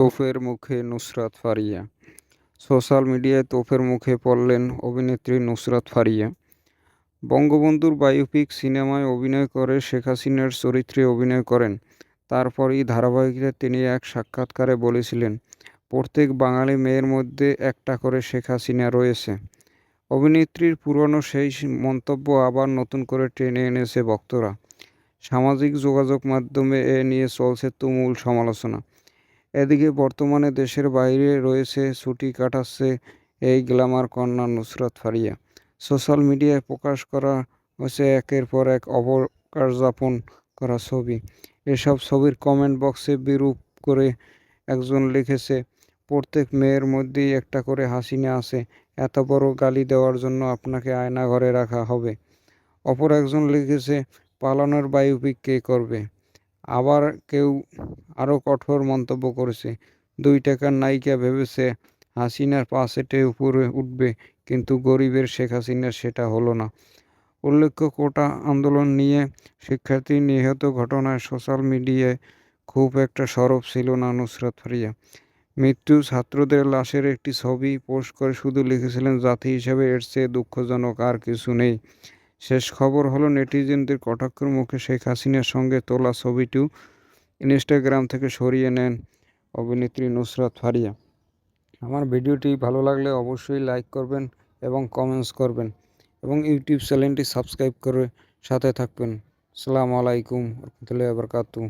তোফের মুখে নুসরাত ফারিয়া। সোশ্যাল মিডিয়ায় তোফের মুখে পড়লেন অভিনেত্রী নুসরাত ফারিয়া। বঙ্গবন্ধুর বায়োপিক সিনেমায় অভিনয় করে শেখ হাসিনার চরিত্রে অভিনয় করেন। তারপরই ধারাবাহিকতায় তিনি এক সাক্ষাৎকারে বলেছিলেন, প্রত্যেক বাঙালি মেয়ের মধ্যে একটা করে শেখ হাসিনা রয়েছে। অভিনেত্রীর পুরনো সেই মন্তব্য আবার নতুন করে টেনে এনেছে ভক্তরা সামাজিক যোগাযোগ মাধ্যমে এ নিয়ে চলছে তুমুল সমালোচনা। এদিকে বর্তমানে দেশের বাইরে রয়েছে, ছুটি কাটাচ্ছে এই গ্ল্যামার কন্যা নুসরাত ফারিয়া। সোশ্যাল মিডিয়ায় প্রকাশ করা হয়েছে একের পর এক অবকাশ যাপন করা ছবি। এসব ছবির কমেন্ট বক্সে বিরূপ করে একজন লিখেছে, প্রত্যেক মেয়ের মধ্যেই একটা করে হাসিনা আছে এত বড় গালি দেওয়ার জন্য আপনাকে আয়না ঘরে রাখা হবে। অপর একজন লিখেছে, পালানোর বায়োপিক কে করবে? আবার কেউ আরও কঠোর মন্তব্য করেছে। দুই টাকার নায়িকা ভেবেছে হাসিনার পা সেটে উপরে উঠবে, কিন্তু গরিবের শেখ হাসিনার সেটা হলো না। উল্লেখ্য, কোটা আন্দোলন নিয়ে শিক্ষার্থী নিহত ঘটনায় সোশ্যাল মিডিয়ায় খুব একটা সরব ছিল না নুসরাত ফারিয়া। মৃত্যু ছাত্রদের লাশের একটি ছবি পোস্ট করে শুধু লিখেছিলেন, জাতি হিসেবে এর চেয়ে দুঃখজনক আর কিছু নেই। শেষ খবর হলো নেটিজেনদের কটাক্ষের মুখে শেখ হাসিনার সঙ্গে তোলা ছবিটিও ইনস্টাগ্রাম থেকে সরিয়ে নেন অভিনেত্রী নুসরাত ফারিয়া। আমার ভিডিওটি ভালো লাগলে অবশ্যই লাইক করবেন এবং কমেন্টস করবেন এবং ইউটিউব চ্যানেলটি সাবস্ক্রাইব করে সাথে থাকবেন। আসসালামু আলাইকুম, রহমতুল্লাহ বরকাতু